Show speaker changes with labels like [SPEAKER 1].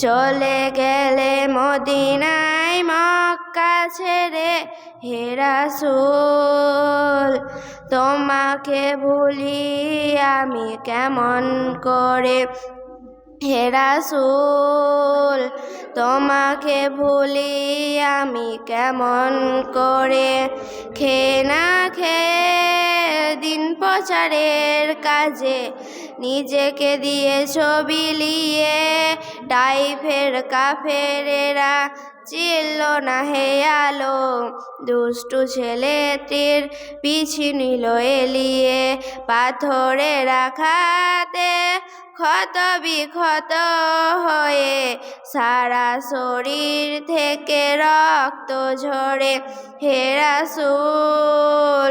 [SPEAKER 1] চলে গেলে মদিনায় মক্কা ছেড়ে হে রাসূল, তোমাকে ভুলি আমি কেমন করে? হে রাসূল, তোমাকে ভুলি আমি কেমন করে? খে না খেয়ে দিন প্রচারের কাজে। নিজেকে দিয়ে ছবি লিয়ে টাইফের কাফেরেরা চিল্ল না হে আলো। দুষ্টু ছেলেটির পিছি নিল এলিয়ে। পাথরে রাখাতে ক্ষত বিক্ষত হয়ে সারা শরীর থেকে রক্ত ঝরে হে রাসূল